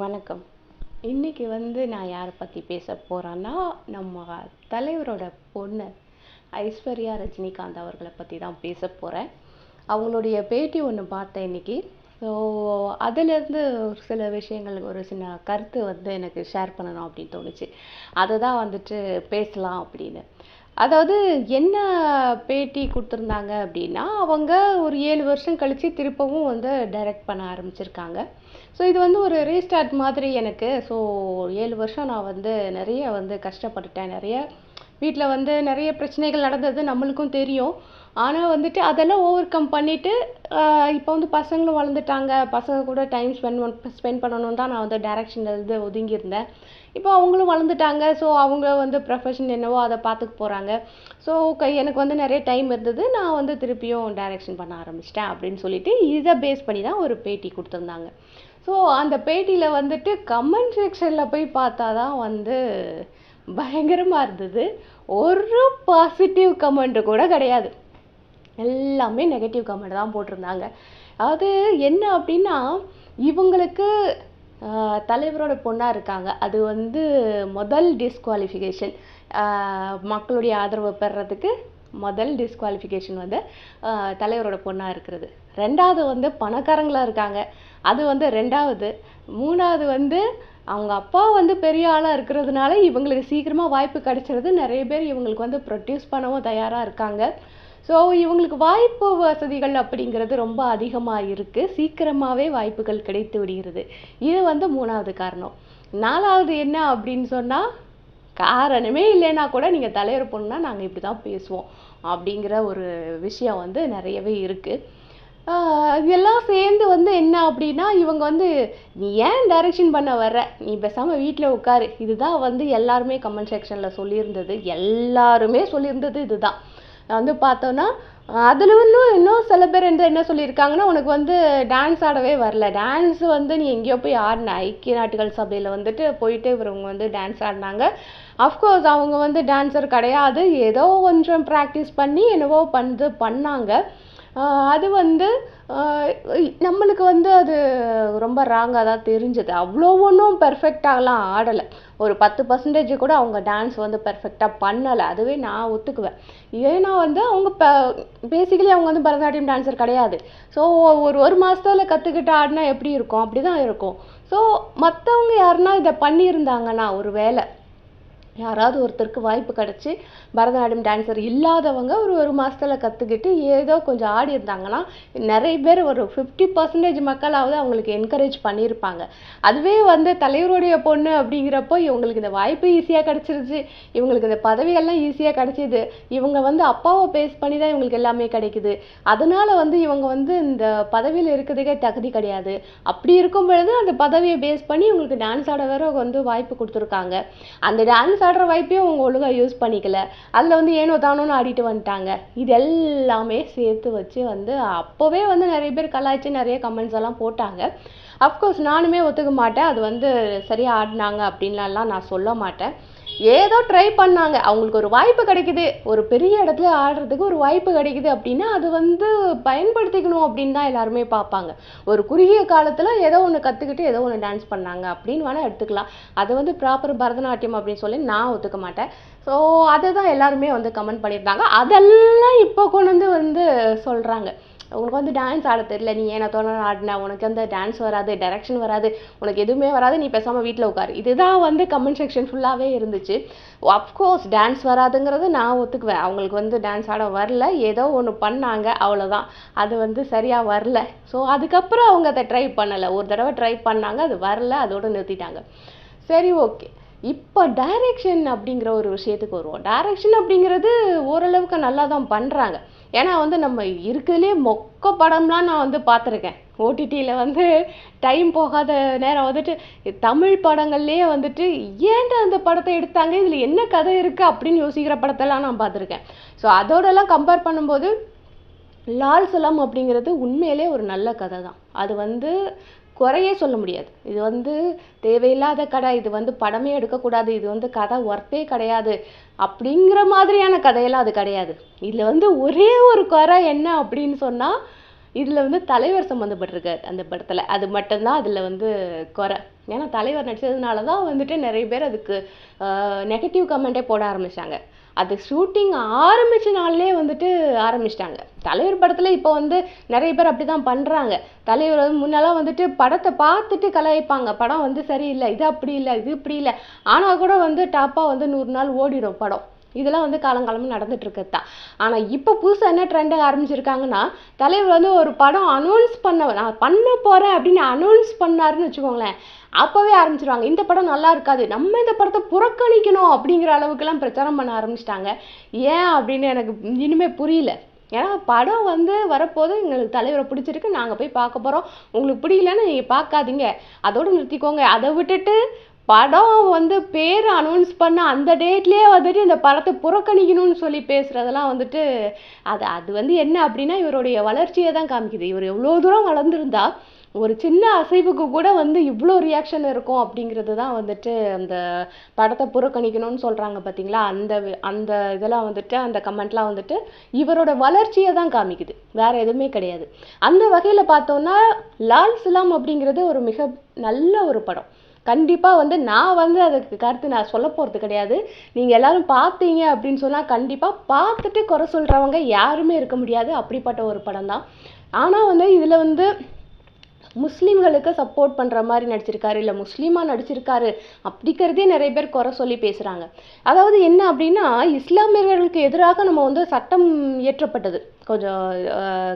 வணக்கம். இன்றைக்கி வந்து நான் யாரை பற்றி பேச போகிறேன்னா நம்ம தலைவரோட பொண்ணு ஐஸ்வர்யா ரஜினிகாந்த் அவர்களை பற்றி தான் பேச போகிறேன் அவங்களுடைய பேட்டி ஒன்று பார்த்தேன் இன்னைக்கு. ஸோ அதுலேருந்து ஒரு சில விஷயங்கள் ஒரு சின்ன கருத்து வந்து எனக்கு ஷேர் பண்ணணும் அப்படின்னு தோணுச்சு. அதை தான் வந்துட்டு பேசலாம் அப்படின்னு. அதாவது என்ன பேட்டி கொடுத்துருந்தாங்க அப்படின்னா அவங்க ஒரு ஏழு வருஷம் கழித்து திருப்பவும் வந்து டைரக்ட் பண்ண ஆரம்பிச்சிருக்காங்க. ஸோ இது வந்து ஒரு ரீஸ்டார்ட் மாதிரி எனக்கு. ஸோ ஏழு வருஷம் நான் வந்து நிறைய வந்து கஷ்டப்பட்டுட்டேன். நிறைய வீட்டில் வந்து நிறைய பிரச்சனைகள் நடந்தது நம்மளுக்கும் தெரியும். ஆனால் வந்துட்டு அதெல்லாம் ஓவர் கம் பண்ணிவிட்டு இப்போ வந்து பசங்களும் வளர்ந்துட்டாங்க. பசங்க கூட டைம் ஸ்பெண்ட் ஸ்பெண்ட் பண்ணணும் தான் நான் வந்து டேரெக்ஷன்லேருந்து ஒதுங்கியிருந்தேன் இப்போ அவங்களும் வளர்ந்துட்டாங்க. ஸோ அவங்க வந்து ப்ரொஃபஷன் என்னவோ அதை பார்த்துக்க போகிறாங்க ஸோ எனக்கு வந்து நிறைய டைம் இருந்தது. நான் வந்து திருப்பியும் டேரெக்ஷன் பண்ண ஆரம்பிச்சிட்டேன் அப்படின்னு சொல்லிட்டு இதை பேஸ் பண்ணி தான் ஒரு பேட்டி கொடுத்துருந்தாங்க. ஸோ அந்த பேட்டியில் வந்துட்டு கமெண்ட் செக்ஷனில் போய் பார்த்தா தான் வந்து பயங்கரமாக இருந்தது. ஒரு பாசிட்டிவ் கமெண்ட்டு கூட கிடையாது. எல்லாமே நெகட்டிவ் கமெண்ட் தான் போட்டிருந்தாங்க. அது என்ன அப்படின்னா இவங்களுக்கு தலைவரோட பொண்ணாக இருக்காங்க. அது வந்து முதல் டிஸ்குவாலிஃபிகேஷன் மக்களுடைய ஆதரவை பெறதுக்கு முதல் டிஸ்குவாலிஃபிகேஷன் வந்து தலைவரோட பொண்ணாக இருக்கிறது. ரெண்டாவது வந்து பணக்காரங்களாக இருக்காங்க. அது வந்து ரெண்டாவது. மூணாவது வந்து அவங்க அப்பா வந்து பெரிய ஆளாக இருக்கிறதுனால இவங்களுக்கு சீக்கிரமாக வாய்ப்பு கிடைச்சிருது. நிறைய பேர் இவங்களுக்கு வந்து ப்ரொடியூஸ் பண்ணவும் தயாராக இருக்காங்க. ஸோ இவங்களுக்கு வாய்ப்பு வசதிகள் அப்படிங்கிறது ரொம்ப அதிகமாக இருக்குது சீக்கிரமாகவே வாய்ப்புகள் கிடைத்து விடுகிறது. இது வந்து மூணாவது காரணம். நாலாவது என்ன அப்படின்னு சொன்னால் காரணமே இல்லைன்னா கூட நீங்கள் தலைவர் பொண்ணுனா நாங்கள் இப்படி தான் பேசுவோம் அப்படிங்கிற ஒரு விஷயம் வந்து நிறையவே இருக்குது இதெல்லாம் சேர்ந்து வந்து என்ன அப்படின்னா இவங்க வந்து நீ ஏன் டைரக்ஷன் பண்ண வர்ற? நீ பேசாமல் வீட்டில் உட்காரு. இதுதான் வந்து எல்லாருமே கமெண்ட் செக்ஷனில் சொல்லியிருந்தது. எல்லாருமே சொல்லியிருந்தது இதுதான். வந்து பார்த்தோன்னா அதில் இன்னும் இன்னும் சில பேர் வந்து என்ன சொல்லியிருக்காங்கன்னா உனக்கு வந்து டான்ஸ் ஆடவே வரல. டான்ஸ் வந்து நீ எங்கேயோ போய் ஆடின. ஐக்கிய நாட்டுகள் சபையில் வந்துட்டு போயிட்டு இவங்க வந்து டான்ஸ் ஆடினாங்க. அஃப்கோர்ஸ் அவங்க வந்து டான்ஸர் கிடையாது. ஏதோ கொஞ்சம் ப்ராக்டிஸ் பண்ணி என்னவோ வந்து பண்ணாங்க. அது வந்து நம்மளுக்கு வந்து அது ரொம்ப ராங்காக தான் தெரிஞ்சது. அவ்வளோ ஒன்றும் பெர்ஃபெக்டாகலாம் ஆடலை. ஒரு பத்து பர்சன்டேஜ் கூட அவங்க டான்ஸ் வந்து பெர்ஃபெக்டாக பண்ணலை. அதுவே நான் ஒத்துக்குவேன். ஏன்னா வந்து அவங்க ப பேசிக்கலி அவங்க வந்து பரதநாட்டியம் டான்ஸர் கிடையாது. ஸோ ஒரு ஒரு மாதத்துல கற்றுக்கிட்டு ஆடினா எப்படி இருக்கும்? அப்படி தான் இருக்கும். ஸோ மற்றவங்க யாருன்னா இதை பண்ணியிருந்தாங்கன்னா ஒரு வேலை யாராவது ஒருத்தருக்கு வாய்ப்பு கிடச்சி பரதநாட்டியம் டான்ஸர் இல்லாதவங்க ஒரு ஒரு மாதத்துல கற்றுக்கிட்டு ஏதோ கொஞ்சம் ஆடி இருந்தாங்கன்னா நிறைய பேர் ஒரு ஃபிஃப்டி பர்சன்டேஜ் மக்களாவது அவங்களுக்கு என்கரேஜ் பண்ணியிருப்பாங்க. அதுவே வந்து தலைவருடைய பொண்ணு அப்படிங்கிறப்போ இவங்களுக்கு இந்த வாய்ப்பு ஈஸியாக கிடச்சிருச்சு. இவங்களுக்கு இந்த பதவியெல்லாம் ஈஸியாக கிடச்சிது. இவங்க வந்து அப்பாவை பேஸ் பண்ணி தான் இவங்களுக்கு எல்லாமே கிடைக்குது. அதனால் வந்து இவங்க வந்து இந்த பதவியில் இருக்கிறதுக்கே தகுதி கிடையாது. அப்படி இருக்கும் பொழுது அந்த பதவியை பேஸ் பண்ணி இவங்களுக்கு டான்ஸ் ஆட வேற வந்து வாய்ப்பு கொடுத்துருக்காங்க. அந்த டான்ஸ் ஆடுற வாய்ப்பையும் அவங்க ஒழுங்காக யூஸ் பண்ணிக்கல. அதில் வந்து ஏனோ தானோன்னு ஆடிட்டு வந்துட்டாங்க. இது எல்லாமே சேர்த்து வச்சு வந்து அப்போவே வந்து நிறைய பேர் கலாய்ச்சி நிறைய கமெண்ட்ஸ் எல்லாம் போட்டாங்க. அஃப்கோர்ஸ் நானுமே ஒத்துக்க மாட்டேன். அது வந்து சரியாக ஆடினாங்க அப்படின்லாம் நான் சொல்ல மாட்டேன். ஏதோ ட்ரை பண்ணாங்க. அவங்களுக்கு ஒரு வாய்ப்பு கிடைக்குது. ஒரு பெரிய இடத்துல ஆடுறதுக்கு ஒரு வாய்ப்பு கிடைக்குது அப்படின்னா அது வந்து பயன்படுத்திக்கணும் அப்படின்னு தான் எல்லாருமே பார்ப்பாங்க. ஒரு குறுகிய காலத்தில் ஏதோ ஒன்று கற்றுக்கிட்டு ஏதோ ஒன்று டான்ஸ் பண்ணாங்க அப்படின்னு வேணால் எடுத்துக்கலாம். அது வந்து ப்ராப்பர் பரதநாட்டியம் அப்படின்னு சொல்லி நான் ஒத்துக்க மாட்டேன். ஸோ அதை தான் எல்லாருமே வந்து கமெண்ட் பண்ணியிருந்தாங்க. அதெல்லாம் இப்போ கொண்டு வந்து வந்து சொல்கிறாங்க உனக்கு வந்து டான்ஸ் ஆட தெரியல நீ ஏன்னா தோண ஆடின? உனக்கு வந்து டான்ஸ் வராது டைரக்ஷன் வராது உனக்கு எதுவுமே வராது நீ பேசாமல் வீட்டில் உட்காரு. இதுதான் வந்து கமெண்ட் செக்ஷன் ஃபுல்லாகவே இருந்துச்சு. அஃப்கோர்ஸ் டான்ஸ் வராதுங்கிறது நான் ஒத்துக்குவேன். அவங்களுக்கு வந்து டான்ஸ் ஆட வரல. ஏதோ ஒன்று பண்ணாங்க அவ்வளோதான் அது வந்து சரியாக வரல. ஸோ அதுக்கப்புறம் அவங்க அதை ட்ரை பண்ணலை. ஒரு தடவை ட்ரை பண்ணாங்க அது வரல அதோடு நிறுத்திட்டாங்க. சரி ஓகே இப்போ டைரெக்ஷன் அப்படிங்கிற ஒரு விஷயத்துக்கு வருவோம். டைரெக்ஷன் அப்படிங்கிறது ஓரளவுக்கு நல்லா தான் பண்ணுறாங்க ஏன்னா வந்து நம்ம இருக்கிறதுலே மொக்க படம்லாம் நான் வந்து பார்த்துருக்கேன். ஓடிடியில் வந்து டைம் போகாத நேரம் வந்துட்டு தமிழ் படங்கள்லேயே வந்துட்டு ஏன்டா அந்த படத்தை எடுத்தாங்க? இதில் என்ன கதை இருக்குது அப்படின்னு யோசிக்கிற படத்தெல்லாம் நான் பார்த்துருக்கேன். ஸோ அதோடலாம் கம்பேர் பண்ணும்போது லால் சலாம் அப்படிங்கிறது உண்மையிலே ஒரு நல்ல கதை தான் அது வந்து குறையே சொல்ல முடியாது. இது வந்து தேவையில்லாத கடை இது வந்து படமே எடுக்கக்கூடாது. இது வந்து கதை ஒர்த்தே கிடையாது. அப்படிங்கிற மாதிரியான கதையெல்லாம் அது கிடையாது. இதில் வந்து ஒரே ஒரு குறை என்ன அப்படின்னு சொன்னால் இதில் வந்து தலைவர் சம்மந்தப்பட்டிருக்காரு அந்த படத்தில். அது மட்டும்தான் அதில் வந்து குறை. ஏன்னா தலைவர் நடிச்சதுனால தான் வந்துட்டு நிறைய பேர் அதுக்கு நெகட்டிவ் கமெண்ட்டே போட ஆரம்பிச்சாங்க. அது ஷூட்டிங் ஆரம்பித்த நாள்லேயே வந்துட்டு ஆரம்பிச்சிட்டாங்க. தலைவர் படத்தில் இப்போ வந்து நிறைய பேர் அப்படிதான் பண்ணுறாங்க தலைவர் வந்து முன்னெல்லாம் வந்துட்டு படத்தை பார்த்துட்டு கலாய்ப்பாங்க. படம் வந்து சரியில்லை இது அப்படி இல்லை இது இப்படி இல்லை. ஆனால் கூட வந்து டாப்பாக வந்து நூறு நாள் ஓடிடும் படம். இதெல்லாம் வந்து காலங்காலமாக நடந்துட்டு இருக்கிறது தான் ஆனால் இப்போ புதுசாக என்ன ட்ரெண்ட் ஆரம்பிச்சிருக்காங்கன்னா தலைவர் வந்து ஒரு படம் அனௌன்ஸ் பண்ண நான் பண்ண போகிறேன் அப்படின்னு அனௌன்ஸ் பண்ணாருன்னு வச்சுக்கோங்களேன் அப்போவே ஆரம்பிச்சிருவாங்க. இந்த படம் நல்லா இருக்காது நம்ம இந்த படத்தை புறக்கணிக்கணும் அப்படிங்கிற அளவுக்குலாம் பிரச்சாரம் பண்ண ஆரம்பிச்சிட்டாங்க. ஏன் அப்படின்னு எனக்கு இனிமேல் புரியல. ஏன்னா படம் வந்து வரப்போது எங்களுக்கு தலைவரை பிடிச்சிருக்கு நாங்கள் போய் பார்க்க போகிறோம் உங்களுக்கு பிடிக்கலன்னு நீங்கள் பார்க்காதீங்க. அதோடு நிறுத்திக்கோங்க. அதை விட்டுட்டு படம் வந்து பேர் அனௌன்ஸ் பண்ண அந்த டேட்லேயே வந்துட்டு இந்த படத்தை புறக்கணிக்கணும்னு சொல்லி பேசுகிறதெல்லாம் வந்துட்டு அது அது வந்து என்ன அப்படின்னா இவருடைய வளர்ச்சியை தான் காமிக்குது. இவர் எவ்வளோ தூரம் வளர்ந்துருந்தா ஒரு சின்ன அசைவுக்கு கூட வந்து இவ்வளோ ரியாக்ஷன் இருக்கும் அப்படிங்கிறது தான் வந்துட்டு அந்த படத்தை புறக்கணிக்கணும்னு சொல்கிறாங்க பார்த்தீங்களா அந்த அந்த இதெல்லாம் வந்துட்டு அந்த கமெண்ட்லாம் வந்துட்டு இவரோட வளர்ச்சியை தான் காமிக்குது. வேறு எதுவுமே கிடையாது. அந்த வகையில் பார்த்தோன்னா லால் சலாம் அப்படிங்கிறது ஒரு மிக நல்ல ஒரு படம். கண்டிப்பாக வந்து நான் வந்து அதுக்கு கருத்து நான் சொல்ல போகிறது கிடையாது. நீங்கள் எல்லோரும் பார்த்தீங்க அப்படின்னு சொன்னால் கண்டிப்பாக பார்த்துட்டு குறை சொல்கிறவங்க யாருமே இருக்க முடியாது. அப்படிப்பட்ட ஒரு படம் தான் ஆனால் வந்து இதில் வந்து முஸ்லீம்களுக்கு சப்போர்ட் பண்ணுற மாதிரி நடிச்சிருக்காரு இல்லை முஸ்லீமாக நடிச்சிருக்காரு அப்படிங்கிறதே நிறைய பேர் குறை சொல்லி பேசுகிறாங்க அதாவது என்ன அப்படின்னா இஸ்லாமியர்களுக்கு எதிராக நம்ம வந்து சட்டம் இயற்றப்பட்டது. கொஞ்சம்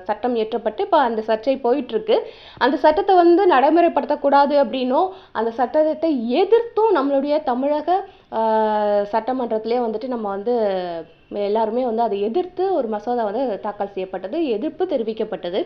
சட்டம் இயற்றப்பட்டு இப்போ அந்த சர்ச்சை போயிட்டுருக்கு. அந்த சட்டத்தை வந்து நடைமுறைப்படுத்தக்கூடாது அப்படின்னும் அந்த சட்டத்தை எதிர்த்தும் நம்மளுடைய தமிழக சட்டமன்றத்திலே வந்துட்டு நம்ம வந்து எல்லாருமே வந்து அதை எதிர்த்து ஒரு மசோதா வந்து தாக்கல் செய்யப்பட்டது எதிர்ப்பு தெரிவிக்கப்பட்டது.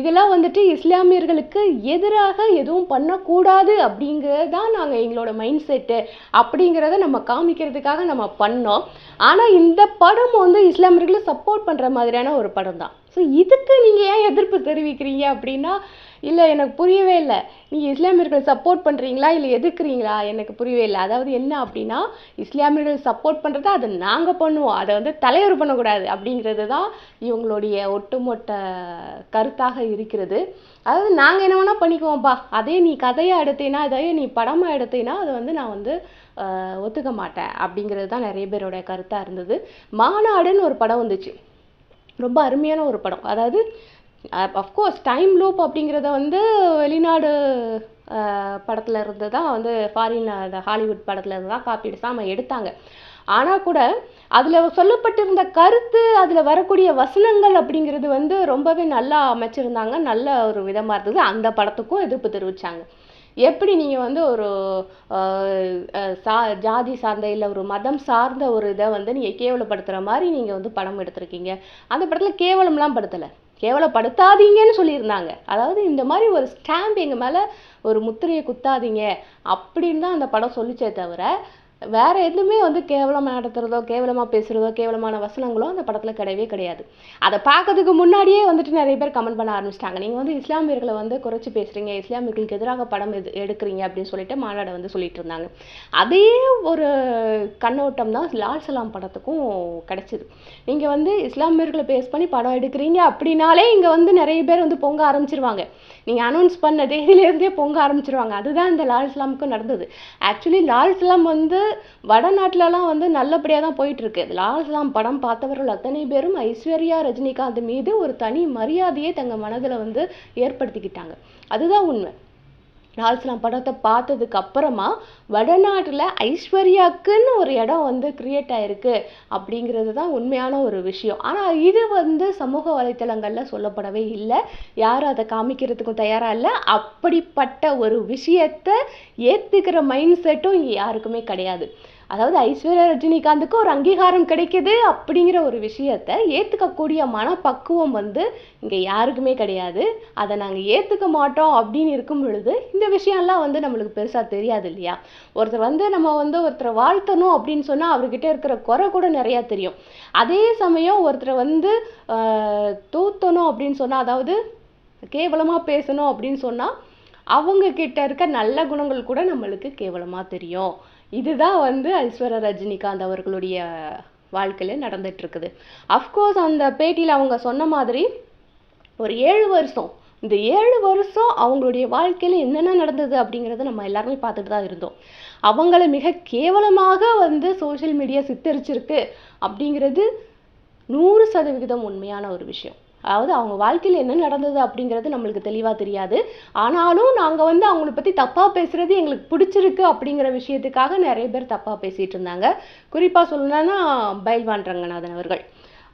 இதெல்லாம் வந்துட்டு இஸ்லாமியர்களுக்கு எதிராக எதுவும் பண்ணக்கூடாது அப்படிங்கிறது தான் நாங்கள் எங்களோட மைண்ட் செட்டு அப்படிங்கிறத நம்ம காமிக்கிறதுக்காக நம்ம பண்ணோம். ஆனால் இந்த படம் வந்து இஸ்லாமியர்களை சப்போர்ட் பண்ணுற மாதிரியான ஒரு படம் தான் ஸோ இதுக்கு நீங்கள் ஏன் எதிர்ப்பு தெரிவிக்கிறீங்க அப்படின்னா இல்லை எனக்கு புரியவே இல்லை. நீங்கள் இஸ்லாமியர்கள் சப்போர்ட் பண்ணுறீங்களா இல்லை எதிர்க்கிறீங்களா? எனக்கு புரியவே இல்லை. அதாவது என்ன அப்படின்னா இஸ்லாமியர்கள் சப்போர்ட் பண்ணுறத அதை நாங்கள் பண்ணுவோம். அதை வந்து தலைவர் பண்ணக்கூடாது அப்படிங்கிறது தான் இவங்களுடைய ஒட்டுமொத்த கருத்தாக இருக்கிறது. அதாவது நாங்கள் என்ன வேணால் பண்ணிக்குவோம்ப்பா அதே நீ கதையாக எடுத்தீங்கன்னா அதையே நீ படமாக எடுத்தீங்கன்னா அதை வந்து நான் வந்து ஒத்துக்க மாட்டேன் அப்படிங்கிறது தான் நிறைய பேரோட கருத்தாக இருந்தது. மாநாடுன்னு ஒரு படம் வந்துச்சு. ரொம்ப அருமையான ஒரு படம். அதாவது அஃப்கோர்ஸ் டைம் லூப் அப்படிங்கிறத வந்து வெளிநாடு படத்தில் இருந்து தான் வந்து ஃபாரின் அந்த ஹாலிவுட் படத்தில் இருந்து தான் காப்பீடு தான் எடுத்தாங்க. ஆனால் கூட அதில் சொல்லப்பட்டிருந்த கருத்து அதில் வரக்கூடிய வசனங்கள் அப்படிங்கிறது வந்து ரொம்பவே நல்லா அமைச்சிருந்தாங்க. நல்ல ஒரு விதமாக இருந்தது. அந்த படத்துக்கும் எதிர்ப்பு தெரிவித்தாங்க எப்படி நீங்கள் வந்து ஒரு சா ஜாதி சார்ந்த இல்லை ஒரு மதம் சார்ந்த ஒரு இதை வந்து நீங்கள் கேவலப்படுத்துகிற மாதிரி நீங்கள் வந்து படம் எடுத்திருக்கீங்க. அந்த படத்தில் கேவலம்லாம் படுத்தலை. கேவலப்படுத்தாதீங்கன்னு சொல்லியிருந்தாங்க. அதாவது இந்த மாதிரி ஒரு ஸ்டாம்ப் எங்கள் மேலே ஒரு முத்திரையை குத்தாதீங்க அப்படின்னு தான் அந்த படம் சொல்லிச்சே தவிர வேறு எதுவுமே வந்து கேவலமாக நடத்துறதோ கேவலமாக பேசுகிறதோ கேவலமான வசனங்களோ அந்த படத்தில் கிடையவே கிடையாது. அதை பார்க்கறதுக்கு முன்னாடியே வந்துட்டு நிறைய பேர் கமெண்ட் பண்ண ஆரம்பிச்சிட்டாங்க. நீங்கள் வந்து இஸ்லாமியர்களை வந்து குறைச்சி பேசுறீங்க இஸ்லாமியர்களுக்கு எதிராக படம் எது எடுக்கிறீங்க அப்படின்னு சொல்லிட்டு மாநாடு வந்து சொல்லிட்டு இருந்தாங்க. அதே ஒரு கண்ணோட்டம் தான் லால் சலாம் படத்துக்கும் கிடச்சிது. நீங்கள் வந்து இஸ்லாமியர்களை பேஸ் பண்ணி படம் எடுக்கிறீங்க அப்படின்னாலே இங்கே வந்து நிறைய பேர் வந்து பொங்க ஆரம்பிச்சிருவாங்க. நீங்கள் அனௌன்ஸ் பண்ண தேதியில பொங்க ஆரம்பிச்சிருவாங்க. அதுதான் இந்த லால் இஸ்லாமுக்கும் நடந்தது. ஆக்சுவலி லால் சலாம் வந்து வடநாட்டிலலாம் வந்து நல்லபடியாக தான் போயிட்டு இருக்கு லால் படம் பார்த்தவர்கள் அத்தனை பேரும் ஐஸ்வர்யா ரஜினிகாந்த் மீது ஒரு தனி மரியாதையை தங்கள் மனதில் வந்து ஏற்படுத்திக்கிட்டாங்க. அதுதான் உண்மை. டால்ஸ்லாம் படத்தை பார்த்ததுக்கு அப்புறமா வடநாட்டில் ஐஸ்வர்யாக்குன்னு ஒரு இடம் வந்து கிரியேட் ஆயிருக்கு அப்படிங்கிறது தான் உண்மையான ஒரு விஷயம். ஆனால் இது வந்து சமூக வலைத்தளங்களில் சொல்லப்படவே இல்லை. யாரும் அதை காமிக்கிறதுக்கும் தயாராக இல்லை. அப்படிப்பட்ட ஒரு விஷயத்த ஏற்றுக்கிற மைண்ட் செட்டும் யாருக்குமே கிடையாது. அதாவது ஐஸ்வர்யா ரஜினிகாந்துக்கு ஒரு அங்கீகாரம் கிடைக்குது அப்படிங்கிற ஒரு விஷயத்த ஏற்றுக்கக்கூடிய மனப்பக்குவம் வந்து இங்கே யாருக்குமே கிடையாது. அதை நாங்கள் ஏற்றுக்க மாட்டோம் அப்படின்னு இருக்கும் பொழுது இந்த விஷயம்லாம் வந்து நம்மளுக்கு பெருசாக தெரியாது இல்லையா? ஒருத்தர் வந்து நம்ம வந்து ஒருத்தரை வாழ்த்தணும் அப்படின்னு சொன்னால் அவர்கிட்ட இருக்கிற குறை கூட நிறையா தெரியும். அதே சமயம் ஒருத்தரை வந்து தூத்தணும் அப்படின்னு சொன்னால் அதாவது கேவலமாக பேசணும் அப்படின்னு சொன்னால் அவங்க கிட்ட இருக்க நல்ல குணங்கள் கூட நம்மளுக்கு கேவலமாக தெரியும். இதுதான் வந்து ஐஸ்வர்யா ரஜினிகாந்த் அவர்களுடைய வாழ்க்கையில் நடந்துகிட்ருக்குது அஃப்கோர்ஸ் அந்த பேட்டியில் அவங்க சொன்ன மாதிரி ஒரு ஏழு வருஷம் இந்த ஏழு வருஷம் அவங்களுடைய வாழ்க்கையில் என்னென்ன நடந்தது அப்படிங்கிறத நம்ம எல்லாருமே பார்த்துட்டு தான் இருந்தோம். அவங்கள மிக கேவலமாக வந்து சோஷியல் மீடியா சித்தரிச்சிருக்கு அப்படிங்கிறது நூறு சதவிகிதம் உண்மையான ஒரு விஷயம். அதாவது அவங்க வாழ்க்கையில் என்ன நடந்தது அப்படிங்கிறது நம்மளுக்கு தெளிவாக தெரியாது. ஆனாலும் நாங்கள் வந்து அவங்கள பற்றி தப்பாக பேசுகிறது எங்களுக்கு பிடிச்சிருக்கு அப்படிங்கிற விஷயத்துக்காக நிறைய பேர் தப்பாக பேசிகிட்டு இருந்தாங்க. குறிப்பாக சொல்லணும்னா பைல்வான் ரங்கநாதன் அவர்கள்.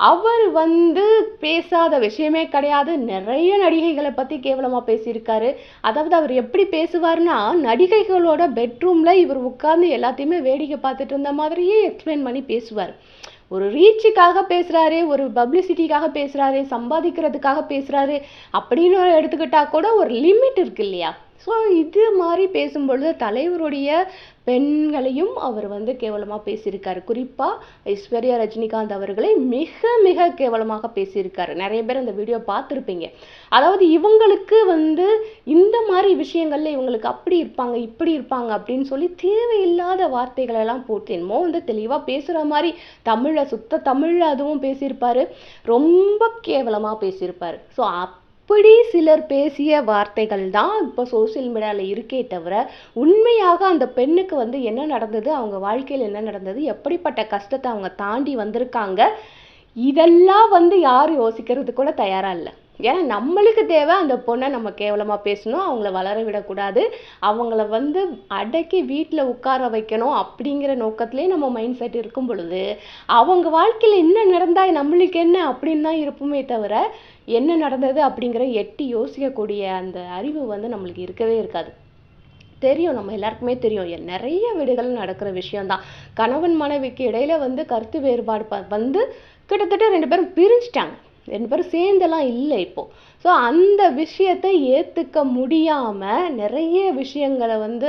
அவர் வந்து பேசாத விஷயமே கிடையாது. நிறைய நடிகைகளை பற்றி கேவலமாக பேசியிருக்காரு. அதாவது அவர் எப்படி பேசுவார்னா நடிகைகளோட பெட்ரூமில் இவர் உட்கார்ந்து எல்லாத்தையுமே வேடிக்கை பார்த்துட்டு இருந்த மாதிரியே எக்ஸ்பிளைன் பண்ணி பேசுவார். ஒரு ரீச்சுக்காக பேசுகிறாரு ஒரு பப்ளிசிட்டிக்காக பேசுகிறாரு சம்பாதிக்கிறதுக்காக பேசுகிறாரு அப்படின்னு எடுத்துக்கிட்டால் கூட ஒரு லிமிட் இருக்கு இல்லையா? ஸோ இது மாதிரி பேசும்பொழுது தலைவருடைய பெண்களையும் அவர் வந்து கேவலமாக பேசியிருக்காரு. குறிப்பாக ஐஸ்வர்யா ரஜினிகாந்த் அவர்களை மிக மிக கேவலமாக பேசியிருக்காரு. நிறைய பேர் அந்த வீடியோ பார்த்துருப்பீங்க. அதாவது இவங்களுக்கு வந்து இந்த மாதிரி விஷயங்கள்ல இவங்களுக்கு அப்படி இருப்பாங்க இப்படி இருப்பாங்க அப்படின்னு சொல்லி தேவையில்லாத வார்த்தைகளெல்லாம் போட்டு என்னமோ வந்து தெளிவாக பேசுகிற மாதிரி தமிழில் சுத்த தமிழில் அதுவும் பேசியிருப்பாரு. ரொம்ப கேவலமாக பேசியிருப்பாரு. ஸோ அப்படி சிலர் பேசிய வார்த்தைகள் தான் இப்போ சோஷியல் மீடியாவில் இருக்கே தவிர உண்மையாக அந்த பெண்ணுக்கு வந்து என்ன நடந்தது அவங்க வாழ்க்கையில் என்ன நடந்தது எப்படிப்பட்ட கஷ்டத்தை அவங்க தாண்டி வந்திருக்காங்க இதெல்லாம் வந்து யாரும் யோசிக்கிறது கூட தயாராக இல்லை. ஏன்னா நம்மளுக்கு தேவை அந்த பொண்ணை நம்ம கேவலமாக பேசணும் அவங்கள வளர விடக்கூடாது. அவங்கள வந்து அடக்கி வீட்டில் உட்கார வைக்கணும் அப்படிங்கிற நோக்கத்திலே நம்ம மைண்ட் செட் இருக்கும் பொழுது அவங்க வாழ்க்கையில் என்ன நடந்தால் நம்மளுக்கு என்ன அப்படின்னு தான் இருப்போமே தவிர என்ன நடந்தது அப்படிங்கிற எட்டி யோசிக்கக்கூடிய அந்த அறிவு வந்து நம்மளுக்கு இருக்கவே இருக்காது. தெரியும் நம்ம எல்லாருக்குமே தெரியும் நிறைய வீடுகள் நடக்கிற விஷயம்தான். கணவன் மனைவிக்கு இடையில வந்து கருத்து வேறுபாடு ப- வந்து கிட்டத்தட்ட ரெண்டு பேரும் பிரிஞ்சிட்டாங்க. ரெண்டு பேரும் சேர்ந்தெல்லாம் இல்லை இப்போது ஸோ அந்த விஷயத்தை ஏற்றுக்க முடியாமல் நிறைய விஷயங்களை வந்து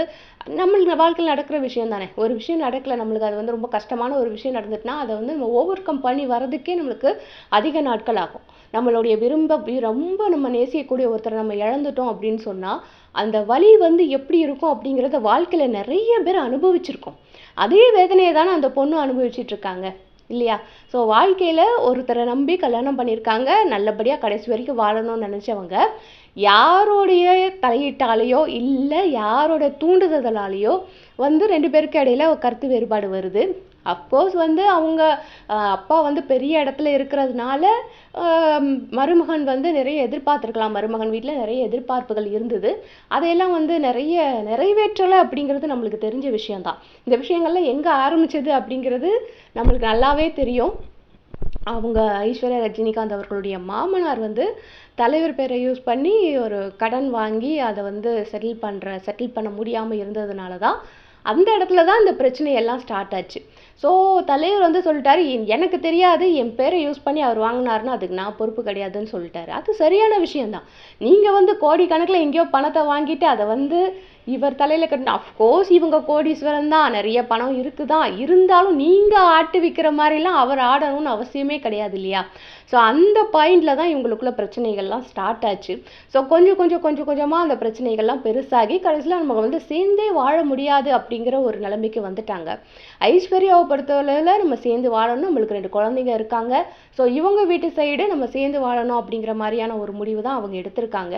நம்மளுக்கு வாழ்க்கையில் நடக்கிற விஷயம் தானே. ஒரு விஷயம் நடக்கலை நம்மளுக்கு அது வந்து ரொம்ப கஷ்டமான ஒரு விஷயம் நடந்துட்டுனா அதை வந்து நம்ம ஓவர் கம் பண்ணி வர்றதுக்கே நம்மளுக்கு அதிக நாட்கள் ஆகும். நம்மளுடைய விரும்ப ரொம்ப நம்ம நேசிக்கக்கூடிய ஒருத்தரை நம்ம இழந்துட்டோம் அப்படின்னு சொன்னால் அந்த வலி வந்து எப்படி இருக்கும் அப்படிங்கிறத வாழ்க்கையில் நிறைய பேர் அனுபவிச்சிருக்கோம். அதே வேதனையை தானே அந்த பொண்ணு அனுபவிச்சிட்ருக்காங்க இல்லையா? ஸோ வாழ்க்கையில் ஒருத்தரை நம்பி கல்யாணம் பண்ணியிருக்காங்க. நல்லபடியாக கடைசி வரைக்கும் வாழணும்னு நினச்சவங்க யாரோடைய தலையீட்டாலேயோ இல்லை யாரோட தூண்டுதலாலேயோ வந்து ரெண்டு பேருக்கு இடையில ஒரு கருத்து வேறுபாடு வருது. அஃப்கோர்ஸ் வந்து அவங்க அப்பா வந்து பெரிய இடத்துல இருக்கிறதுனால மருமகன் வந்து நிறைய எதிர்பார்த்திருக்கலாம். மருமகன் வீட்டில் நிறைய எதிர்பார்ப்புகள் இருந்தது. அதையெல்லாம் வந்து நிறைய நிறைவேற்றலை அப்படிங்கிறது நம்மளுக்கு தெரிஞ்ச விஷயம்தான். இந்த விஷயங்கள்லாம் எங்கே ஆரம்பிச்சது அப்படிங்கிறது நம்மளுக்கு நல்லாவே தெரியும். அவங்க ஐஸ்வர்யா ரஜினிகாந்த் அவர்களுடைய மாமனார் வந்து தலைவர் பேரை யூஸ் பண்ணி ஒரு கடன் வாங்கி அதை வந்து செட்டில் பண்ணுற செட்டில் பண்ண முடியாமல் இருந்ததுனால தான் அந்த இடத்துல தான் இந்த பிரச்சனை எல்லாம் ஸ்டார்ட் ஆச்சு. ஸோ தலைவர் வந்து சொல்லிட்டாரு எனக்கு தெரியாது என் பேரை யூஸ் பண்ணி அவர் வாங்கினாருன்னா அதுக்கு நான் பொறுப்பு கிடையாதுன்னு சொல்லிட்டாரு. அது சரியான விஷயம்தான். நீங்கள் வந்து கோடிக்கணக்கில் எங்கேயோ பணத்தை வாங்கிட்டு அதை வந்து இவர் தலையில் கட்டின அஃப்கோர்ஸ் இவங்க கோடீஸ்வரன் தான். நிறைய பணம் இருக்குதான். இருந்தாலும் நீங்கள் ஆட்டு விற்கிற மாதிரிலாம் அவர் ஆடணும்னு அவசியமே கிடையாது இல்லையா? ஸோ அந்த பாயிண்டில் தான் இவங்களுக்குள்ள பிரச்சனைகள்லாம் ஸ்டார்ட் ஆச்சு. ஸோ கொஞ்சம் கொஞ்சம் கொஞ்சம் கொஞ்சமாக அந்த பிரச்சனைகள்லாம் பெருசாகி கடைசியில் நம்ம வந்து சேர்ந்தே வாழ முடியாது அப்படிங்கிற ஒரு நிலைமைக்கு வந்துட்டாங்க. ஐஸ்வர்யாவை பொறுத்தவரையில் நம்ம சேர்ந்து வாழணும். நம்மளுக்கு ரெண்டு குழந்தைங்க இருக்காங்க. ஸோ இவங்க வீட்டு சைடு நம்ம சேர்ந்து வாழணும் அப்படிங்கிற மாதிரியான ஒரு முடிவு தான் அவங்க எடுத்திருக்காங்க.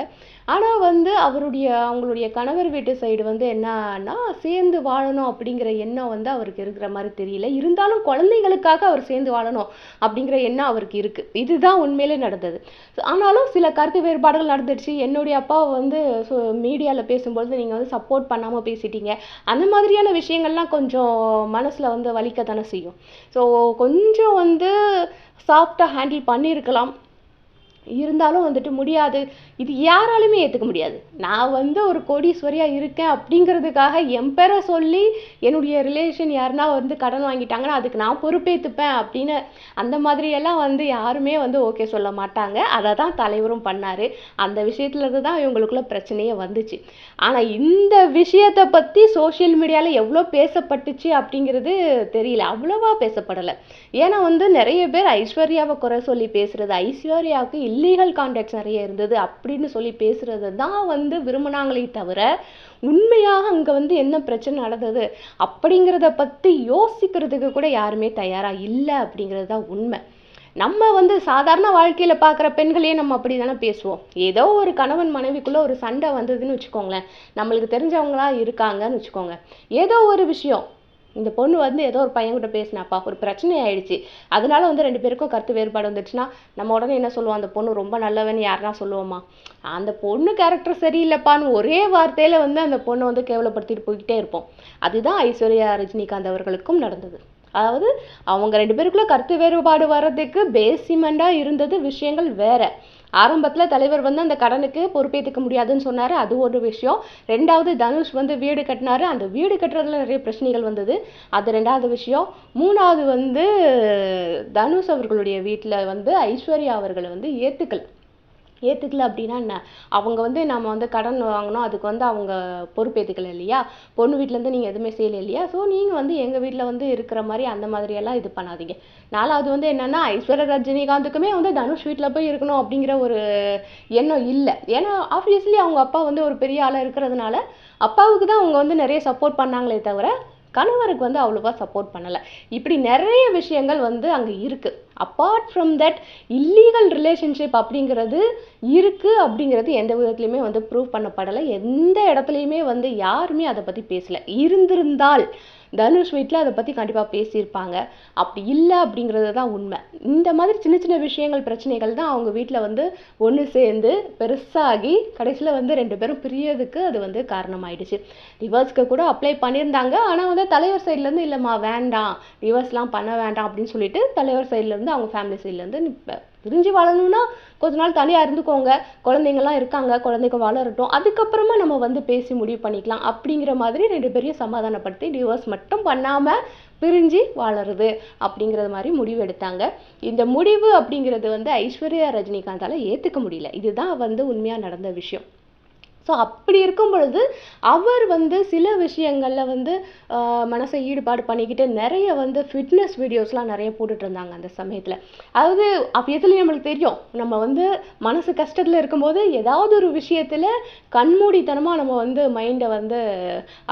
ஆனால் வந்து அவருடைய அவங்களுடைய கணவர் வீட்டு சைடு வந்து என்னன்னா சேர்ந்து வாழணும் அப்படிங்கிற எண்ணம் வந்து அவருக்கு இருக்கிற மாதிரி தெரியல. இருந்தாலும் குழந்தைகளுக்காக அவர் சேர்ந்து வாழணும் அப்படிங்கிற எண்ணம் அவருக்கு இருக்குது இதுதான் உண்மையிலே நடந்தது. ஆனாலும் சில கருத்து வேறுபாடுகள் நடந்துடுச்சு. என்னுடைய அப்பாவை வந்து மீடியாவில் பேசும்பொழுது நீங்கள் வந்து சப்போர்ட் பண்ணாமல் பேசிட்டீங்க. அந்த மாதிரியான விஷயங்கள்லாம் கொஞ்சம் மனசில் வந்து வலிக்கத்தானே செய்யும். ஸோ கொஞ்சம் வந்து சாஃப்டாக ஹேண்டில் பண்ணியிருக்கலாம். இருந்தாலும் வந்துட்டு முடியாது. இது யாராலுமே ஏற்றுக்க முடியாது. நான் வந்து ஒரு கோடீஸ்வரியாக இருக்கேன் அப்படிங்கிறதுக்காக என் பேரை சொல்லி என்னுடைய ரிலேஷன் யாருன்னா வந்து கடன் வாங்கிட்டாங்கன்னா அதுக்கு நான் பொறுப்பேற்றுப்பேன் அப்படின்னு அந்த மாதிரியெல்லாம் வந்து யாருமே வந்து ஓகே சொல்ல மாட்டாங்க. அதை தான் தலைவரும் பண்ணார். அந்த விஷயத்துலேருந்து தான் இவங்களுக்குள்ள பிரச்சனையே வந்துச்சு. ஆனால் இந்த விஷயத்தை பற்றி சோஷியல் மீடியாவில் எவ்வளோ பேசப்பட்டுச்சு அப்படிங்கிறது தெரியல. அவ்வளோவா பேசப்படலை. ஏன்னா வந்து நிறைய பேர் ஐஸ்வர்யாவை குறை சொல்லி பேசுகிறது ஐஸ்வர்யாவுக்கு இல்லீகல் கான்டாக்ட்ஸ் நிறைய இருந்தது அப்படின்னு சொல்லி பேசுறது தான் வந்து விரும்பினாங்களே தவிர உண்மையாக அங்க வந்து என்ன பிரச்சனை நடந்தது அப்படிங்கிறத பத்தி யோசிக்கிறதுக்கு கூட யாருமே தயாரா இல்லை அப்படிங்கிறது தான் உண்மை. நம்ம வந்து சாதாரண வாழ்க்கையில் பார்க்குற பெண்களையே நம்ம அப்படி தானே பேசுவோம். ஏதோ ஒரு கணவன் மனைவிக்குள்ளே ஒரு சண்டை வந்ததுன்னு வச்சுக்கோங்களேன். நம்மளுக்கு தெரிஞ்சவங்களா இருக்காங்கன்னு வச்சுக்கோங்க. ஏதோ ஒரு விஷயம். இந்த பொண்ணு வந்து ஏதோ ஒரு பையன் கூட பேசினாப்பா ஒரு பிரச்சனை ஆயிடுச்சு. அதனால வந்து ரெண்டு பேருக்கும் கருத்து வேறுபாடு வந்துச்சுன்னா நம்ம உடனே என்ன சொல்லுவோம்? அந்த பொண்ணு ரொம்ப நல்லவன் யாருன்னா சொல்லுவோமா? அந்த பொண்ணு கேரக்டர் சரியில்லைப்பான்னு ஒரே வார்த்தையில வந்து அந்த பொண்ணை வந்து கேவலப்படுத்திட்டு போய்கிட்டே இருப்போம். அதுதான் ஐஸ்வர்யா ரஜினிகாந்த் அவர்களுக்கும் நடந்தது. அதாவது அவங்க ரெண்டு பேருக்குள்ள கருத்து வேறுபாடு வர்றதுக்கு பேசிமெண்ட்டாக இருந்தது விஷயங்கள் வேற. ஆரம்பத்தில் தலைவர் வந்து அந்த கடனுக்கு பொறுப்பேற்றுக்க முடியாதுன்னு சொன்னார். அது ஒரு விஷயம். ரெண்டாவது தனுஷ் வந்து வீடு கட்டினாரு. அந்த வீடு கட்டுறதுல நிறைய பிரச்சனைகள் வந்தது. அது ரெண்டாவது விஷயம். மூணாவது வந்து தனுஷ் அவர்களுடைய வீட்டில் வந்து ஐஸ்வர்யா அவர்களை வந்து ஏத்துக்கல. ஏற்றுக்கல அப்படின்னா என்ன? அவங்க வந்து நம்ம வந்து கடன் வாங்கினோம் அதுக்கு வந்து அவங்க பொறுப்பேற்றுக்கல இல்லையா? பொண்ணு வீட்டிலேருந்து நீங்கள் எதுவுமே செய்யல இல்லையா? ஸோ நீங்கள் வந்து எங்கள் வீட்டில் வந்து இருக்கிற மாதிரி அந்த மாதிரியெல்லாம் இது பண்ணாதீங்க. நாலாவது வந்து என்னென்னா ஐஸ்வர்யா ரஜினிகாந்துக்குமே வந்து தனுஷ் வீட்டில் போய் இருக்கணும் அப்படிங்கிற ஒரு எண்ணம் இல்லை. ஏன்னா ஆப்வியஸ்லி அவங்க அப்பா வந்து ஒரு பெரிய ஆளாக இருக்கிறதுனால அப்பாவுக்கு தான் அவங்க வந்து நிறைய சப்போர்ட் பண்ணாங்களே தவிர கணவருக்கு வந்து அவ்வளோவா சப்போர்ட் பண்ணலை. இப்படி நிறைய விஷயங்கள் வந்து அங்கே இருக்குது apart from that illegal relationship அப்படிங்கிறது இருக்குது அப்படிங்கிறது எந்த விதத்துலையுமே வந்து ப்ரூவ் பண்ணப்படலை. எந்த இடத்துலையுமே வந்து யாருமே அதை பற்றி பேசலை. இருந்திருந்தால் தனுஷ் வீட்டில் அதை பற்றி கண்டிப்பாக பேசியிருப்பாங்க. அப்படி இல்லை அப்படிங்கிறது தான் உண்மை. இந்த மாதிரி சின்ன சின்ன விஷயங்கள் பிரச்சனைகள் தான் அவங்க வீட்டில் வந்து ஒன்று சேர்ந்து பெருசாகி கடைசியில் வந்து ரெண்டு பேரும் பிரியதுக்கு அது வந்து காரணமாயிடுச்சு. டிவோர்ஸ்க்கு கூட அப்ளை பண்ணியிருந்தாங்க. ஆனால் வந்து தலைவர் சைட்லேருந்து இல்லைம்மா வேண்டாம். டிவோர்ஸ்லாம் பண்ண வேண்டாம் அப்படின்னு சொல்லிட்டு தலைவர் சைட்லேருந்து அவங்க ஃபேமிலி சைட்லேருந்து பிரிஞ்சு வாழணும்னா கொஞ்ச நாள் தனியாக இருந்துக்கோங்க. குழந்தைங்கள்லாம் இருக்காங்க குழந்தைங்க வளரட்டும். அதுக்கப்புறமா நம்ம வந்து பேசி முடிவு பண்ணிக்கலாம். அப்படிங்கிற மாதிரி ரெண்டு பேரையும் சமாதானப்படுத்தி டிவோர்ஸ் மட்டும் பண்ணாமல் பிரிஞ்சு வாழறது அப்படிங்கிறது மாதிரி முடிவு எடுத்தாங்க. இந்த முடிவு அப்படிங்கிறது வந்து ஐஸ்வர்யா ரஜினிகாந்தால் ஏற்றுக்க முடியல. இதுதான் வந்து உண்மையாக நடந்த விஷயம். ஸோ அப்படி இருக்கும் பொழுது அவர் வந்து சில விஷயங்களில் வந்து மனசை ஈடுபாடு பண்ணிக்கிட்டு நிறைய வந்து ஃபிட்னஸ் வீடியோஸ்லாம் நிறைய போட்டுட்ருந்தாங்க அந்த சமயத்தில். அதாவது எதுலேயும் நம்மளுக்கு தெரியும் நம்ம வந்து மனசு கஷ்டத்தில் இருக்கும்போது ஏதாவது ஒரு விஷயத்தில் கண்மூடித்தனமாக நம்ம வந்து மைண்டை வந்து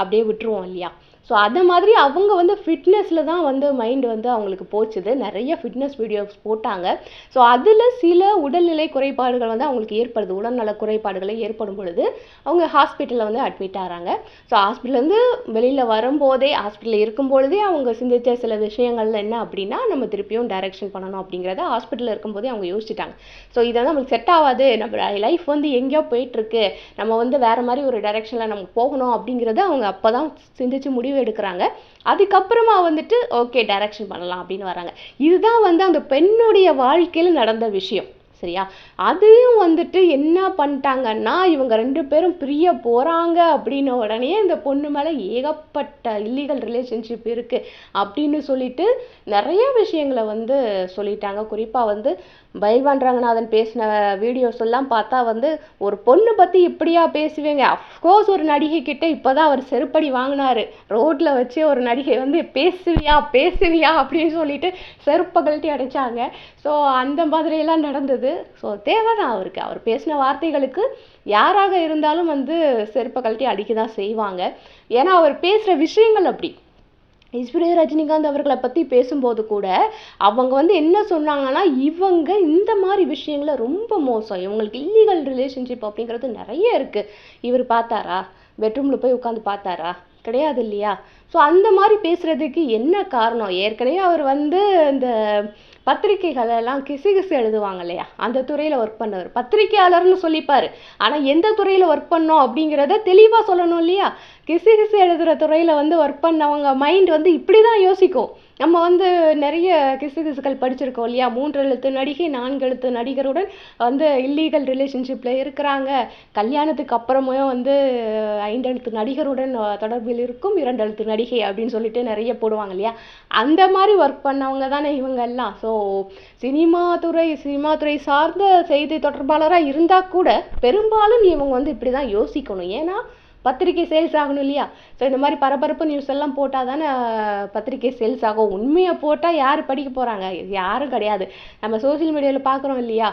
அப்படியே விட்டுருவோம் இல்லையா? ஸோ அதை மாதிரி அவங்க வந்து ஃபிட்னஸில் தான் வந்து மைண்ட் வந்து அவங்களுக்கு போச்சுது. நிறைய ஃபிட்னஸ் வீடியோஸ் போட்டாங்க. ஸோ அதில் சில உடல்நிலை குறைபாடுகள் வந்து அவங்களுக்கு ஏற்படுது. உடல்நல குறைபாடுகளை ஏற்படும் பொழுது அவங்க ஹாஸ்பிட்டலில் வந்து அட்மிட் ஆகிறாங்க ஸோ ஹாஸ்பிட்டல்லேருந்து வெளியில் வரும்போதே ஹாஸ்பிட்டலில் இருக்கும் பொழுதே அவங்க சிந்தித்த சில விஷயங்கள் என்ன அப்படின்னா நம்ம திருப்பியும் டைரக்ஷன் பண்ணணும் அப்படிங்கிறத ஹாஸ்பிட்டலில் இருக்கும்போதே அவங்க யோசிச்சிட்டாங்க. ஸோ இதை வந்து நம்மளுக்கு செட் ஆகாது. நம்ம லைஃப் வந்து எங்கேயோ போயிட்டுருக்கு நம்ம வந்து வேறு மாதிரி ஒரு டைரக்ஷனில் நம்ம போகணும் அப்படிங்கிறத அவங்க அப்போ தான் சிந்திச்சு முடிவு எடுக்கிறாங்க. அதுக்கப்புறமா வந்துட்டு ஓகே டைரக்ஷன் பண்ணலாம் அப்படின்னு வராங்க. இதுதான் வந்து அந்த பெண்ணுடைய வாழ்க்கையில் நடந்த விஷயம். சரியா? அதையும் வந்துட்டு என்ன பண்ணிட்டாங்கன்னா இவங்க ரெண்டு பேரும் பிரிய போகிறாங்க அப்படின்ன உடனே இந்த பொண்ணு மேலே ஏகப்பட்ட இல்லீகல் ரிலேஷன்ஷிப் இருக்குது அப்படின்னு சொல்லிட்டு நிறைய விஷயங்களை வந்து சொல்லிட்டாங்க. குறிப்பாக வந்து பயில்வான் ரங்கநாதன் பேசின வீடியோஸ் எல்லாம் பார்த்தா வந்து ஒரு பொண்ணு பற்றி இப்படியா பேசுவீங்க? அஃப்கோர்ஸ் ஒரு நடிகை கிட்ட இப்பதான் அவர் செருப்படி வாங்கினாரு. ரோட்டில் வச்சு ஒரு நடிகை வந்து பேசுவியா பேசுவியா அப்படின்னு சொல்லிட்டு செருப்பை கழட்டி அடைச்சாங்க. ஸோ அந்த மாதிரி எல்லாம் நடந்தது. ஸோ தேவைதான் அவருக்கு. அவர் பேசின வார்த்தைகளுக்கு யாராக இருந்தாலும் வந்து செருப்பை கழட்டி அடிக்க தான் செய்வாங்க. ஏன்னா அவர் பேசுகிற விஷயங்கள் அப்படி. ஐஸ்வர்யா ரஜினிகாந்த் அவர்களை பற்றி பேசும்போது கூட அவங்க வந்து என்ன சொன்னாங்கன்னா இவங்க இந்த மாதிரி விஷயங்களை ரொம்ப மோசம். இவங்களுக்கு இல்லீகல் ரிலேஷன்ஷிப் அப்படிங்கிறது நிறைய இருக்குது இவர் பார்த்தாரா? பெட்ரூமில் போய் உட்காந்து பார்த்தாரா? கிடையாது இல்லையா? ஸோ அந்த மாதிரி பேசுகிறதுக்கு என்ன காரணம்? ஏற்கனவே அவர் வந்து இந்த பத்திரிகைகளெல்லாம் கிசுகிசு எழுதுவாங்க இல்லையா? அந்த துறையில் ஒர்க் பண்ணவர். பத்திரிக்கையாளர்னு சொல்லிப்பார். ஆனால் எந்த துறையில் ஒர்க் பண்ணோம் அப்படிங்கிறத தெளிவாக சொல்லணும் இல்லையா? கிசு கிசு எழுதுகிற துறையில் வந்து ஒர்க் பண்ணவங்க மைண்ட் வந்து இப்படி தான் யோசிக்கும். நம்ம வந்து நிறைய கிசு கிசுக்கள் படிச்சிருக்கோம் இல்லையா? மூன்று எழுத்து நடிகை நான்கு எழுத்து நடிகருடன் வந்து இல்லீகல் ரிலேஷன்ஷிப்பில் இருக்கிறாங்க. கல்யாணத்துக்கு அப்புறமே வந்து ஐந்தெழுத்து நடிகருடன் தொடர்பில் இருக்கும் இரண்டு எழுத்து நடிகை அப்படின்னு சொல்லிட்டு நிறைய போடுவாங்க இல்லையா? அந்த மாதிரி ஒர்க் பண்ணவங்க தானே இவங்க எல்லாம். ஸோ சினிமா துறை சினிமா துறை சார்ந்த செய்தி தொடர்பாளராக இருந்தால் கூட பெரும்பாலும் இவங்க வந்து இப்படி தான் யோசிக்கணும். ஏன்னா பத்திரிக்கை சேல்ஸ் ஆகணும் இல்லையா? ஸோ இந்த மாதிரி பரபரப்பு நியூஸ் எல்லாம் போட்டால் தானே பத்திரிக்கை சேல்ஸ் ஆகும். உண்மையை போட்டால் யார் படிக்க போகிறாங்க யாரும் கிடையாது. நம்ம சோஷியல் மீடியாவில் பார்க்குறோம் இல்லையா?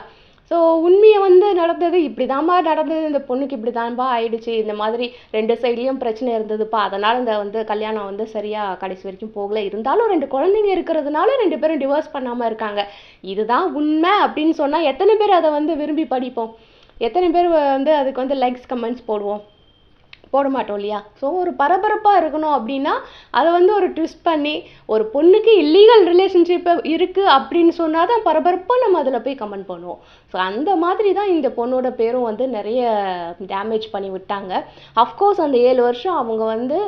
ஸோ உண்மையை வந்து நடந்தது இப்படி தான்ப்பா நடந்தது. இந்த பொண்ணுக்கு இப்படி தான்ப்பா ஆயிடுச்சு. இந்த மாதிரி ரெண்டு சைட்லேயும் பிரச்சனை இருந்ததுப்பா. அதனால் இந்த வந்து கல்யாணம் வந்து சரியாக கடைசி வரைக்கும் போகல. இருந்தாலும் ரெண்டு குழந்தைங்க இருக்கிறதுனால ரெண்டு பேரும் டிவோர்ஸ் பண்ணாமல் இருக்காங்க. இதுதான் உண்மை அப்படின்னு சொன்னால் எத்தனை பேர் அதை வந்து விரும்பி படிப்போம்? எத்தனை பேர் வந்து அதுக்கு வந்து லைக்ஸ் கமெண்ட்ஸ் போடுவோம்? போட மாட்டோம் இல்லையா? ஸோ ஒரு பரபரப்பாக இருக்கணும் அப்படின்னா அதை வந்து ஒரு ட்விஸ்ட் பண்ணி ஒரு பொண்ணுக்கு இல்லீகல் ரிலேஷன்ஷிப் இருக்குது அப்படின்னு சொன்னால் தான் பரபரப்பாக நம்ம அதில் போய் கமெண்ட் பண்ணுவோம். ஸோ அந்த மாதிரி தான் இந்த பொண்ணோட பேரும் வந்து நிறைய டேமேஜ் பண்ணி விட்டாங்க. அஃப்கோர்ஸ் அந்த ஏழு வருஷம் அவங்க வந்து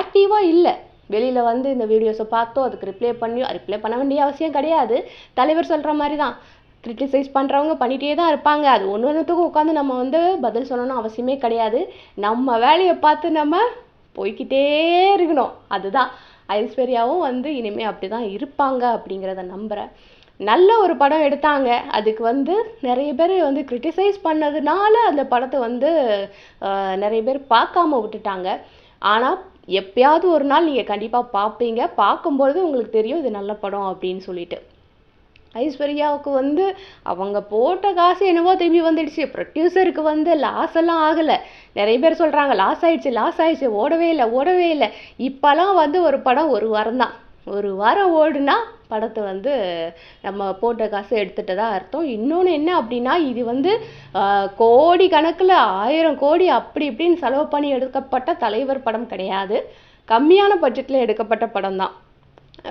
ஆக்டிவாக இல்லை. வெளியில் வந்து இந்த வீடியோஸை பார்த்தோ அதுக்கு ரிப்ளை பண்ணி ரிப்ளை பண்ண வேண்டிய அவசியம் கிடையாது. தலைவர் சொல்கிற மாதிரி தான் கிரிட்டிசைஸ் பண்ணுறவங்க பண்ணிகிட்டே தான் இருப்பாங்க. அது ஒன்று ஒன்றுத்துக்கும் உட்காந்து நம்ம வந்து பதில் சொல்லணும்னு அவசியமே கிடையாது. நம்ம வேலையை பார்த்து நம்ம போய்க்கிட்டே இருக்கணும். அதுதான். ஐஸ்வர்யாவும் வந்து இனிமேல் அப்படி தான் இருப்பாங்க அப்படிங்கிறத நம்புகிறேன் நல்ல ஒரு படம் எடுத்தாங்க. அதுக்கு வந்து நிறைய பேர் வந்து கிரிட்டிசைஸ் பண்ணதுனால அந்த படத்தை வந்து நிறைய பேர் பார்க்காம விட்டுட்டாங்க. ஆனால் எப்பயாவது ஒரு நாள் நீங்கள் கண்டிப்பாக பார்ப்பீங்க. பார்க்கும்பொழுது உங்களுக்கு தெரியும் இது நல்ல படம் அப்படின்னு சொல்லிட்டு. ஐஸ்வர்யாவுக்கு வந்து அவங்க போட்ட காசு என்னவோ திரும்பி வந்துடுச்சு. ப்ரொடியூசருக்கு வந்து லாஸ் எல்லாம் ஆகலை. நிறைய பேர் சொல்கிறாங்க லாஸ் ஆயிடுச்சு லாஸ் ஆயிடுச்சு ஓடவே இல்லை ஓடவே இல்லை. இப்போலாம் வந்து ஒரு படம் ஒரு வாரம் தான். ஒரு வாரம் ஓடுனா படத்தை வந்து நம்ம போட்ட காசு எடுத்துகிட்டு தான் அர்த்தம். இன்னொன்று என்ன அப்படின்னா இது வந்து கோடி கணக்கில் ஆயிரம் கோடி அப்படி இப்படின்னு செலவு பண்ணி எடுக்கப்பட்ட தலைவர் படம் கிடையாது. கம்மியான பட்ஜெட்டில் எடுக்கப்பட்ட படம் தான்.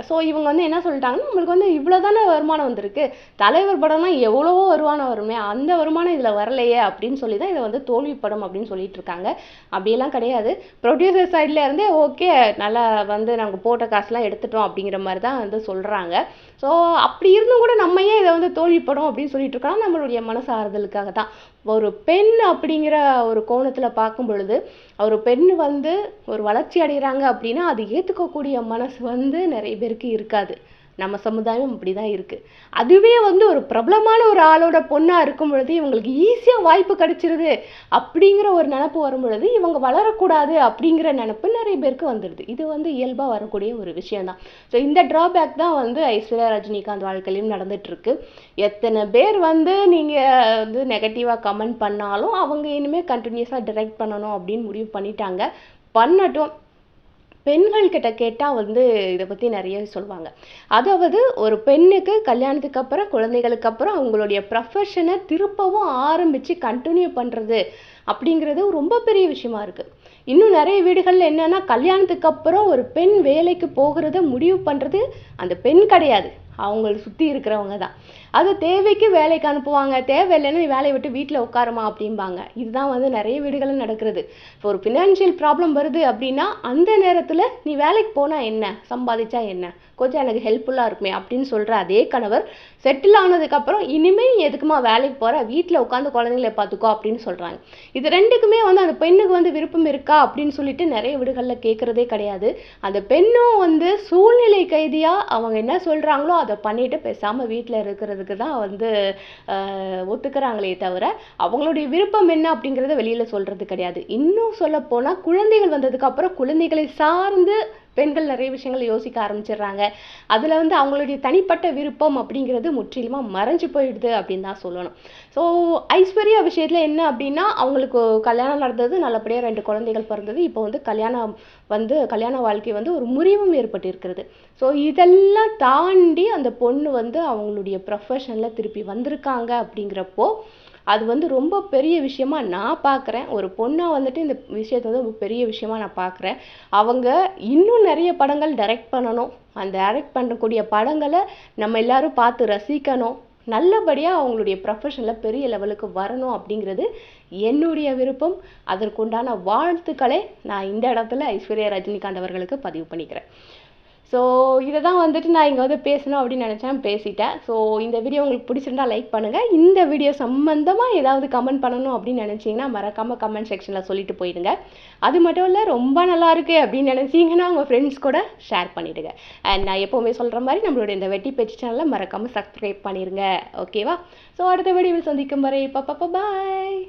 ஸோ இவங்க வந்து என்ன சொல்லிட்டாங்கன்னா நம்மளுக்கு வந்து இவ்வளோ தானே வருமானம் வந்திருக்கு. தலைவர் படம்னா எவ்வளவோ வருமானம் வருமே அந்த வருமானம் இதில் வரலையே அப்படின்னு சொல்லி தான் இதை வந்து தோல்வி படம் அப்படின்னு சொல்லிட்டு இருக்காங்க. அப்படியெல்லாம் கிடையாது. ப்ரொடியூசர் சைட்ல இருந்தே ஓகே நல்லா வந்து நாங்கள் போட்ட காசுலாம் எடுத்துட்டோம் அப்படிங்கிற மாதிரி தான் வந்து சொல்கிறாங்க ஸோ அப்படி இருந்தும் கூட நம்ம ஏன் இதை வந்து தோல்வி படம் அப்படின்னு சொல்லிட்டு இருக்கோம்னா நம்மளுடைய மனசு ஆறுதலுக்காக தான் ஒரு பெண் அப்படிங்கிற ஒரு கோணத்தில் பார்க்கும் பொழுது ஒரு பெண் வந்து ஒரு வளர்ச்சி அடைகிறாங்க அப்படின்னா அது ஏற்றுக்கக்கூடிய மனசு வந்து நிறைய பேருக்கு இருக்காது. நம்ம சமுதாயம் அப்படி தான் இருக்குது அதுவே வந்து ஒரு பிரபலமான ஒரு ஆளோட பொண்ணாக இருக்கும் பொழுது இவங்களுக்கு ஈஸியாக வாய்ப்பு கிடைச்சிருது அப்படிங்கிற ஒரு நினப்பு வரும் பொழுது இவங்க வளரக்கூடாது அப்படிங்கிற நினப்பு நிறைய பேருக்கு வந்துடுது. இது வந்து இயல்பாக வரக்கூடிய ஒரு விஷயந்தான் ஸோ இந்த ட்ராபேக் தான் வந்து ஐஸ்வர்யா ரஜினிகாந்த் வாழ்க்கையிலும் நடந்துட்டு எத்தனை பேர் வந்து நீங்கள் வந்து நெகட்டிவாக கமெண்ட் பண்ணாலும் அவங்க இனிமேல் கண்டினியூஸாக டிரெக்ட் பண்ணணும் அப்படின்னு முடிவு பண்ணிட்டாங்க. பண்ணட்டும். பெண்கள் கிட்ட கேட்டால் வந்து இதை பற்றி நிறைய சொல்லுவாங்க அதாவது ஒரு பெண்ணுக்கு கல்யாணத்துக்கு அப்புறம் குழந்தைகளுக்கு அப்புறம் அவங்களுடைய ப்ரொஃபஷனை திருப்பவும் ஆரம்பித்து கண்டினியூ பண்ணுறது அப்படிங்கிறது ரொம்ப பெரிய விஷயமா இருக்குது இன்னும் நிறைய வீடுகளில் என்னன்னா கல்யாணத்துக்கு அப்புறம் ஒரு பெண் வேலைக்கு போகிறத முடிவு பண்ணுறது அந்த பெண் கிடையாது. அவங்கள சுற்றி இருக்கிறவங்க தான். அது தேவைக்கு வேலைக்கு அனுப்புவாங்க. தேவையில்லைன்னு நீ வேலையை விட்டு வீட்டில் உட்காருமா அப்படிம்பாங்க. இதுதான் வந்து நிறைய வீடுகளில் நடக்கிறது. இப்போ ஒரு ஃபினான்ஷியல் ப்ராப்ளம் வருது அப்படின்னா அந்த நேரத்தில் நீ வேலைக்கு போனால் என்ன? சம்பாதிச்சா என்ன? கொஞ்சம் எனக்கு ஹெல்ப்ஃபுல்லாக இருக்குமே அப்படின்னு சொல்கிற அதே கணவர் செட்டில் ஆனதுக்கப்புறம் இனிமேல் நீ எதுக்குமா வேலைக்கு போகிற வீட்டில் உட்காந்து குழந்தைங்களை பார்த்துக்கோ அப்படின்னு சொல்கிறாங்க இது ரெண்டுக்குமே வந்து அந்த பெண்ணுக்கு வந்து விருப்பம் இருக்கா அப்படின்னு சொல்லிட்டு நிறைய வீடுகளில் கேட்குறதே கிடையாது. அந்த பெண்ணும் வந்து சூழ்நிலை கைதியாக அவங்க என்ன சொல்கிறாங்களோ அதை பண்ணிட்டு பேசாமல் வீட்டில் இருக்கிறதுக்கு தான் வந்து ஆஹ், ஒத்துக்கிறாங்களே தவிர அவங்களுடைய விருப்பம் என்ன அப்படிங்கிறத வெளியில் சொல்கிறது கிடையாது. இன்னும் சொல்லப்போனால் குழந்தைகள் வந்ததுக்கு அப்புறம் குழந்தைகளை சார்ந்து பெண்கள் நிறைய விஷயங்களை யோசிக்க ஆரம்பிச்சிடுறாங்க. அதில் வந்து அவங்களுடைய தனிப்பட்ட விருப்பம் அப்படிங்கிறது முற்றிலுமாக மறைஞ்சு போயிடுது அப்படின்னு தான் சொல்லணும். ஸோ ஐஸ்வர்யா விஷயத்தில் என்ன அப்படின்னா அவங்களுக்கு கல்யாணம் நடந்தது நல்லபடியாக ரெண்டு குழந்தைகள் பிறந்தது. இப்போ வந்து கல்யாணம் வந்து கல்யாண வாழ்க்கை வந்து ஒரு முறிவும் ஏற்பட்டிருக்கிறது. ஸோ இதெல்லாம் தாண்டி அந்த பொண்ணு வந்து அவங்களுடைய ப்ரொஃபஷனில் திருப்பி வந்திருக்காங்க அப்படிங்கிறப்போ அது வந்து ரொம்ப பெரிய விஷயமா நான் பார்க்குறேன் ஒரு பொண்ணாக வந்துட்டு இந்த விஷயத்தை வந்து ரொம்ப பெரிய விஷயமா நான் பார்க்குறேன் அவங்க இன்னும் நிறைய படங்கள் டைரக்ட் பண்ணணும். அந்த டைரக்ட் பண்ணக்கூடிய படங்களை நம்ம எல்லாரும் பார்த்து ரசிக்கணும். நல்லபடியாக அவங்களுடைய ப்ரொஃபஷனில் பெரிய லெவலுக்கு வரணும் அப்படிங்கிறது என்னுடைய விருப்பம். அதற்குண்டான வாழ்த்துக்களை நான் இந்த இடத்துல ஐஸ்வர்யா ரஜினிகாந்த் அவர்களுக்கு பதிவு பண்ணிக்கிறேன். ஸோ இதை தான் வந்துட்டு நான் இங்கே வந்து பேசணும் அப்படின்னு நினச்சேன் பேசிட்டேன். ஸோ இந்த வீடியோ உங்களுக்கு பிடிச்சிருந்தா லைக் பண்ணுங்கள் இந்த வீடியோ சம்மந்தமாக ஏதாவது கமெண்ட் பண்ணணும் அப்படின்னு நினச்சிங்கன்னா மறக்காமல் கமெண்ட் செக்ஷனில் சொல்லிட்டு போயிடுங்க. அது மட்டும் இல்லை ரொம்ப நல்லா இருக்கு அப்படின்னு நினச்சிங்கன்னா உங்கள் ஃப்ரெண்ட்ஸ் கூட ஷேர் பண்ணிவிடுங்க அண்ட் நான் எப்போவுமே சொல்கிற மாதிரி நம்மளுடைய இந்த வெட்டி பேச்சு சேனலை மறக்காமல் சப்ஸ்கிரைப் பண்ணிடுங்க ஓகேவா ஸோ அடுத்த வீடியோவில் சந்திக்கும் வரை பாப்பா பாய்